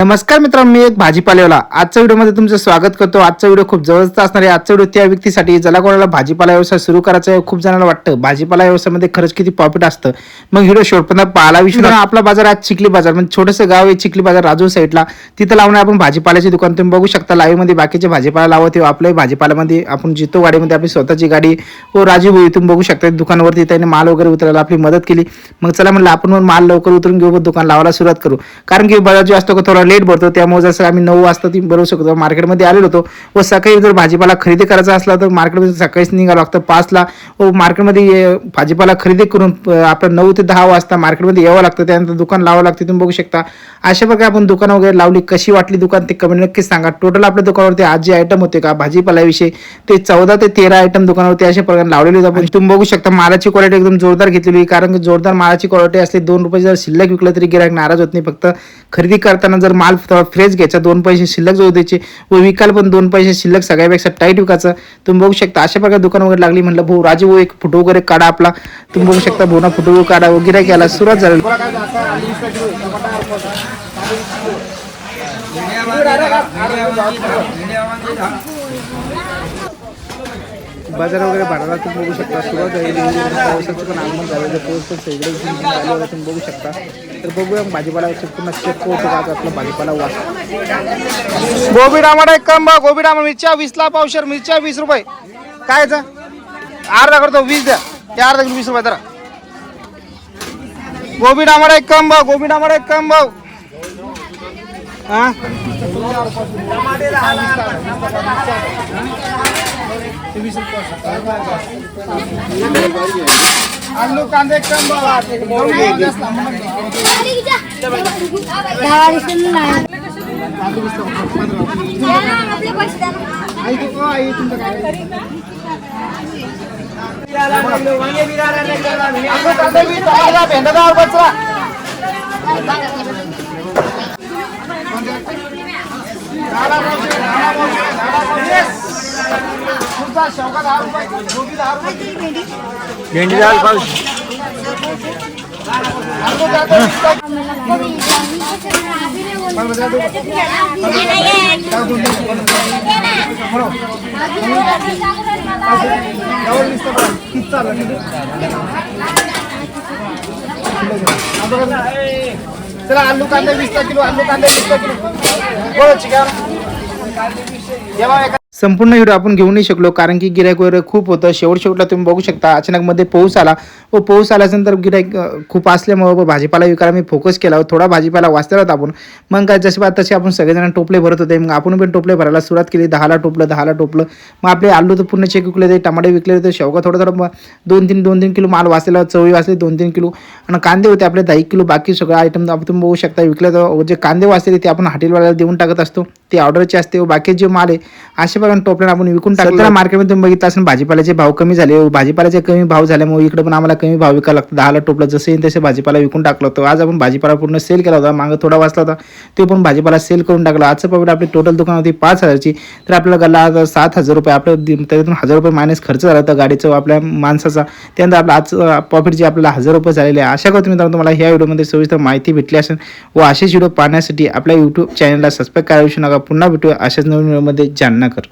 नमस्कार मित्रांनो मी एक भाजीपाल्याला आजच्या व्हिडिओमध्ये तुमचं स्वागत करतो. आजचा व्हिडिओ खूप जवळचा असणार आहे. आजचा व्हिडिओ त्या व्यक्तीसाठी ज्याला कोणाला भाजीपाला व्यवसाय सुरू करायचा आहे खूप जणांना वाटतं भाजीपाला व्यवसायामध्ये खरंच किती प्रॉफिट असतं. मग व्हिडिओ शेवटपर्यंत पाहायला विषय आपला बाजार आज चिखली बाजार. म्हणजे छोटंसं गाव आहे चिखली बाजार राजू साईडला. तिथं लावून आपण भाजीपाल्याची दुकान. तुम्ही बघू शकता लाईव्हमध्ये बाकीचे भाजीपाला लावत आहे. आपल्या भाजीपाल्यामध्ये आपण जितो गाडीमध्ये आपली स्वतःची गाडी. हो, व राजू भाऊ इथून बघू शकता दुकानावरती त्याने माल वगैरे उतरायला आपली मदत केली. मग चला म्हणलं आपण माल लवकर उतरून घेऊ दुकान लावायला सुरुवात करू. कारण की बाजार जो असतो का थोडा लेट भरतो त्यामुळे जसं आम्ही नऊ वाजता ती भरवू शकतो मार्केटमध्ये आलेलो होतो. व सकाळी जर भाजीपाला खरेदी करायचा असला तर मार्केटमध्ये सकाळीच निघावं लागतं पाचला. व मार्केटमध्ये भाजीपाला खरेदी करून आपलं नऊ ते दहा वाजता मार्केटमध्ये यावं लागतं त्यानंतर दुकान लावावं लागतं तुम्ही बघू शकता. अशा प्रकारे आपण दुकान वगैरे लावली कशी वाटली दुकान ते कमेंट नक्कीच सांगा. टोटल आपल्या दुकानावरती आज जे आयटम होते का भाजीपाल्याविषयी ते चौदा ते तेरा आयटम दुकानावरती अशा प्रकारे लावलेले होते. आपण तुम्ही बघू शकता मालाची क्वालिटी एकदम जोरदार घेतलेली कारण की जोरदार मालाची क्वालिटी असली दोन रुपये जर शिल्लक विकलं तरी गिरायक नाराज होत नाही. फक्त खरेदी करताना जर माल फ्रेश घ्यायचा दोन पैसे शिल्लक जाऊ द्यायचे. व विकायला पण दोन पैसे शिल्लक सगळ्यापेक्षा टाईट विकायचं. तुम्ही बघू शकता अशा प्रकारे दुकान वगैरे लागली म्हटलं भाऊ राजू भाऊ एक फोटो वगैरे काढा आपला. तुम्ही बघू शकता भाऊ ना फोटो काढा वगैरे घ्यायला सुरुवात झाली. बाजार वगैरे भरायला तुम्ही बघू शकता. सुरुवात झाली म्हणजे पावसाचं पण आगमन झालेलं पाऊस पण सगळे चालू तुम्ही बघू शकता. तर बघूया भाजीपाला पूर्ण चेक होतो का आज आपला भाजीपाला वास. गोबी रामाडा एक कम बा गोबी रामा मिरच्या वीसला पावशर. मिरच्या वीस रुपये. काय याचं? अर्धा करतो. वीस द्या. ते अर्धा किलो वीस रुपये जरा. गोबी टमाटा एक कम भाऊ गोबी टमाटा एक कम भाऊ हा? आलू कांदे एक कम भाव आई तो आई तुमचं काय आलू कांदे वीस टमाटा भेंडा दहा रुपये चला. झाडा पावशे, झाडा पावशे, झाडा पावशे. तुमचा शेवगा दहा रुपये गोबी दहा रुपये भेंडी डाळ पाऊस आलू कांदे वीस टक्के. यावर वीस टक्के. किती चाललं? चला आलू कांदे वीस किलो आलू कांदे वीस किलो बोलो चिकन जेव्हा एका संपूर्ण व्हिडिओ आपण घेऊ नाही शकलो. कारण की गिरायक वगैरे खूप होतं. शेवट शेवटला तुम्ही बघू शकता. अचानक मध्ये पाऊस आला. व पाऊस आल्यानंतर गिरायक खूप असल्यामुळे व भाजीपाला विकायला मी फोकस केला. व थोडा भाजीपाला वाचलेला होता आपण. मग काय जसे बात तसे आपण सगळेजण टोपले भरत होते. मग आपण पण टोपले भरायला सुरुवात केली. दहाला टोपलं दहाला टोपलं. मग आपले आलू तर पूर्ण चेक विकले होते. टमाटे विकले होते. शेवगा थोडं थोडं मग दोन तीन दोन तीन किलो माल वाचलेला. चवळी वाचले दोन तीन किलो. आणि कांदे होते आपले दहा एक किलो. बाकी सगळं आयटम आपण तुम्ही बघू शकता. विकले तर जे कांदे वाचले ते आपण हॉटेलवाल्याला देऊन टाकत असतो. ते ऑर्डरचे असते व बाकी जे माल आहे अशा प्रकारे टोपल्यानं आपण विकून टाकलं मार्केटमध्ये तुम्ही बघितलं असेल भाजीपाल्याचे भाव कमी झाले. व भाजीपाल्याचे कमी भाव झाल्यामुळे इकडे पण आम्हाला कमी भाव विकायला लागतं दहाला टोपलं जसे येईल तसे भाजीपाला विकून टाकलं होतं. आज आपण भाजीपाला पूर्ण सेल केला होता. मागं थोडा वाचला होता. तो पण भाजीपाला सेल करून टाकला. आजचं प्रॉफिट आपली टोटल दुकान होती पाच हजारची. तर आपल्याला गल्ला आज सात हजार रुपये. आपलं त्याच्यातून हजार रुपये मायनस खर्च झाला होता गाडीचा आपल्या माणसाचा. त्यानंतर आपलं आज प्रॉफिट जे आपल्याला हजार रुपये झालेले आहे. आशा करतो मित्रांनो तुम्हाला ह्या व्हिडिओमध्ये सविस्तर माहिती भेटली असेल. व असेच व्हिडिओ पाहण्यासाठी आपल्या यूट्यूब चॅनलला सबस्क्राईब करायला विसरू नका. पुन्हा भेटूया अशाच नवीन व्हिडिओमध्ये. जालना कर.